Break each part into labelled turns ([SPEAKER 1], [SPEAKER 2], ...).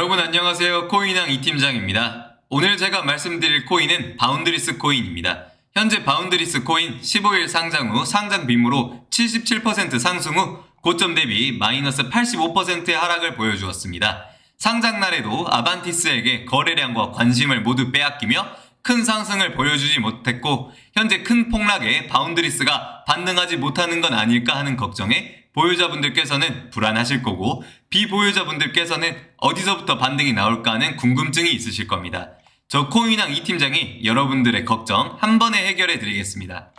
[SPEAKER 1] 여러분 안녕하세요. 코인왕 이팀장입니다. 오늘 제가 말씀드릴 코인은 바운드리스 코인입니다. 현재 바운드리스 코인 15일 상장 후 상장 빔으로 77% 상승 후 고점 대비 마이너스 85%의 하락을 보여주었습니다. 상장 날에도 아반티스에게 거래량과 관심을 모두 빼앗기며 큰 상승을 보여주지 못했고 현재 큰 폭락에 바운드리스가 반등하지 못하는 건 아닐까 하는 걱정에 보유자분들께서는 불안하실 거고 비보유자분들께서는 어디서부터 반등이 나올까 하는 궁금증이 있으실 겁니다. 저 코인왕 이 팀장이 여러분들의 걱정 한 번에 해결해 드리겠습니다.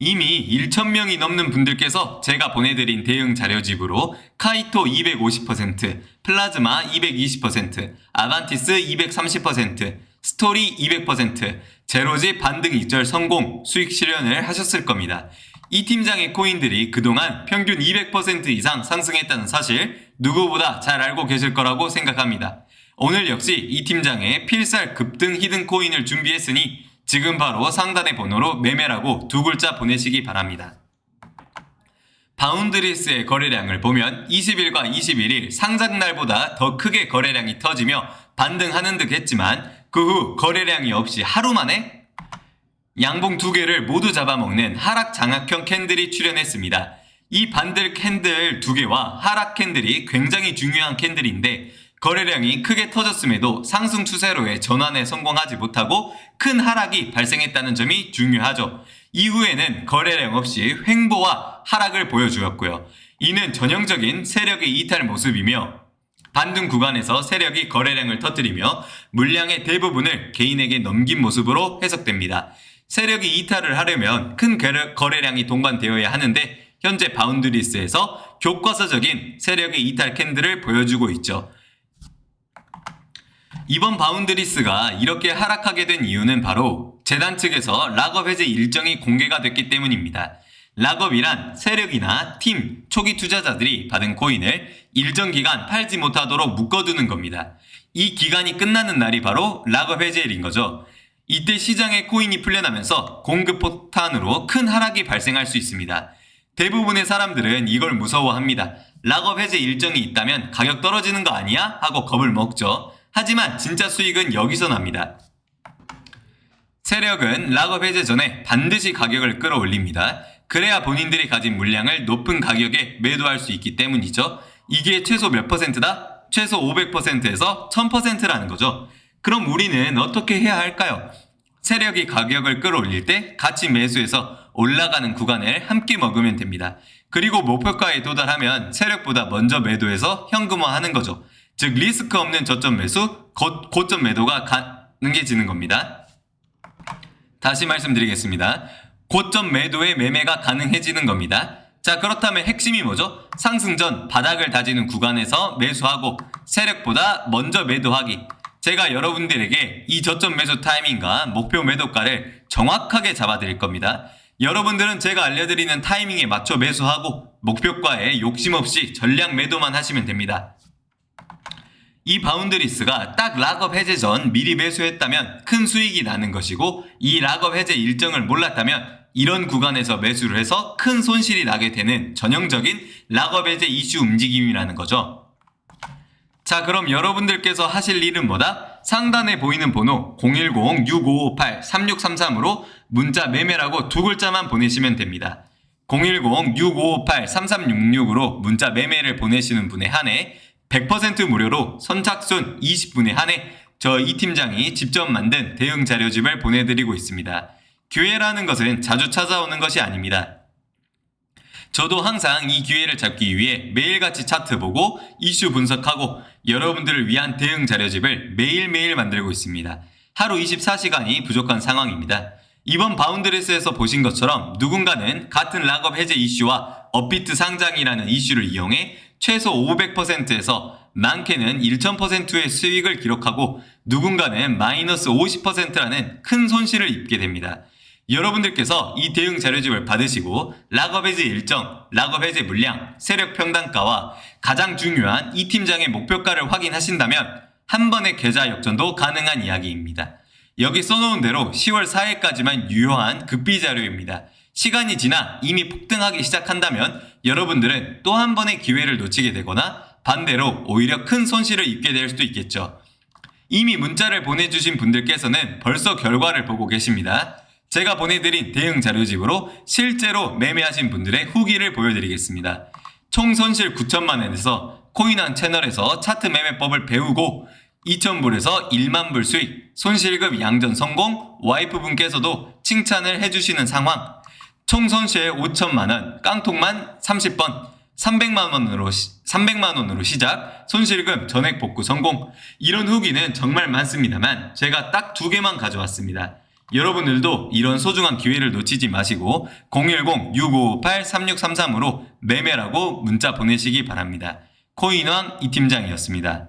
[SPEAKER 1] 이미 1,000명이 넘는 분들께서 제가 보내드린 대응 자료집으로 카이토 250%, 플라즈마 220%, 아반티스 230%, 스토리 200%, 제로지 반등 익절 성공, 수익 실현을 하셨을 겁니다. 이 팀장의 코인들이 그동안 평균 200% 이상 상승했다는 사실 누구보다 잘 알고 계실 거라고 생각합니다. 오늘 역시 이 팀장의 필살 급등 히든 코인을 준비했으니 지금 바로 상단의 번호로 매매라고 두 글자 보내시기 바랍니다. 바운드리스의 거래량을 보면 20일과 21일 상장날보다 더 크게 거래량이 터지며 반등하는 듯 했지만 그 후 거래량이 없이 하루 만에 양봉 두 개를 모두 잡아먹는 하락 장악형 캔들이 출현했습니다. 이 반들 캔들 두 개와 하락 캔들이 굉장히 중요한 캔들인데 거래량이 크게 터졌음에도 상승 추세로의 전환에 성공하지 못하고 큰 하락이 발생했다는 점이 중요하죠. 이후에는 거래량 없이 횡보와 하락을 보여주었고요. 이는 전형적인 세력의 이탈 모습이며 반등 구간에서 세력이 거래량을 터뜨리며 물량의 대부분을 개인에게 넘긴 모습으로 해석됩니다. 세력이 이탈을 하려면 큰 거래- 거래량이 동반되어야 하는데 현재 바운드리스에서 교과서적인 세력의 이탈 캔들을 보여주고 있죠. 이번 바운드리스가 이렇게 하락하게 된 이유는 바로 재단 측에서 락업 해제 일정이 공개가 됐기 때문입니다. 락업이란 세력이나 팀, 초기 투자자들이 받은 코인을 일정 기간 팔지 못하도록 묶어두는 겁니다. 이 기간이 끝나는 날이 바로 락업 해제일인 거죠. 이때 시장에 코인이 풀려나면서 공급 폭탄으로 큰 하락이 발생할 수 있습니다. 대부분의 사람들은 이걸 무서워합니다. 락업 해제 일정이 있다면 가격 떨어지는 거 아니야? 하고 겁을 먹죠. 하지만 진짜 수익은 여기서 납니다. 세력은 락업 해제 전에 반드시 가격을 끌어올립니다. 그래야 본인들이 가진 물량을 높은 가격에 매도할 수 있기 때문이죠. 이게 최소 몇 퍼센트다? 최소 500%에서 1000%라는 거죠. 그럼 우리는 어떻게 해야 할까요? 세력이 가격을 끌어올릴 때 같이 매수해서 올라가는 구간을 함께 먹으면 됩니다. 그리고 목표가에 도달하면 세력보다 먼저 매도해서 현금화하는 거죠. 즉 리스크 없는 저점 매수, 고, 고점 매도가 가능해지는 겁니다. 다시 말씀드리겠습니다. 고점 매도의 매매가 가능해지는 겁니다. 자, 그렇다면 핵심이 뭐죠? 상승 전 바닥을 다지는 구간에서 매수하고 세력보다 먼저 매도하기. 제가 여러분들에게 이 저점 매수 타이밍과 목표 매도가를 정확하게 잡아드릴 겁니다. 여러분들은 제가 알려드리는 타이밍에 맞춰 매수하고 목표가에 욕심 없이 전량 매도만 하시면 됩니다. 이 바운드리스가 딱 락업 해제 전 미리 매수했다면 큰 수익이 나는 것이고 이 락업 해제 일정을 몰랐다면 이런 구간에서 매수를 해서 큰 손실이 나게 되는 전형적인 락업 해제 이슈 움직임이라는 거죠. 자, 그럼 여러분들께서 하실 일은 뭐다? 상단에 보이는 번호 010-6558-3633으로 문자 매매라고 두 글자만 보내시면 됩니다. 010-6558-3366으로 문자 매매를 보내시는 분에 한해 100% 무료로 선착순 20분에 한해 저이 팀장이 직접 만든 대응 자료집을 보내드리고 있습니다. 기회라는 것은 자주 찾아오는 것이 아닙니다. 저도 항상 이 기회를 잡기 위해 매일같이 차트 보고 이슈 분석하고 여러분들을 위한 대응 자료집을 매일매일 만들고 있습니다. 하루 24시간이 부족한 상황입니다. 이번 바운드레스에서 보신 것처럼 누군가는 같은 락업 해제 이슈와 업비트 상장이라는 이슈를 이용해 최소 500%에서 많게는 1000%의 수익을 기록하고 누군가는 마이너스 50%라는 큰 손실을 입게 됩니다. 여러분들께서 이 대응 자료집을 받으시고 락업 해제 일정, 락업 해제 물량, 세력 평단가와 가장 중요한 이 팀장의 목표가를 확인하신다면 한 번의 계좌 역전도 가능한 이야기입니다. 여기 써놓은 대로 10월 4일까지만 유효한 급비 자료입니다. 시간이 지나 이미 폭등하기 시작한다면 여러분들은 또 한 번의 기회를 놓치게 되거나 반대로 오히려 큰 손실을 입게 될 수도 있겠죠. 이미 문자를 보내주신 분들께서는 벌써 결과를 보고 계십니다. 제가 보내드린 대응 자료집으로 실제로 매매하신 분들의 후기를 보여드리겠습니다. 총 손실 9천만 원에서 코인왕 채널에서 차트 매매법을 배우고 2,000불에서 1만 불 수익, 손실급 양전 성공, 와이프분께서도 칭찬을 해주시는 상황, 총 손실 5천만 원, 깡통만 30번, 300만 원으로 300만 원으로 시작, 손실금 전액 복구 성공. 이런 후기는 정말 많습니다만 제가 딱 두 개만 가져왔습니다. 여러분들도 이런 소중한 기회를 놓치지 마시고 010-6558-3633으로 매매라고 문자 보내시기 바랍니다. 코인왕 이 팀장이었습니다.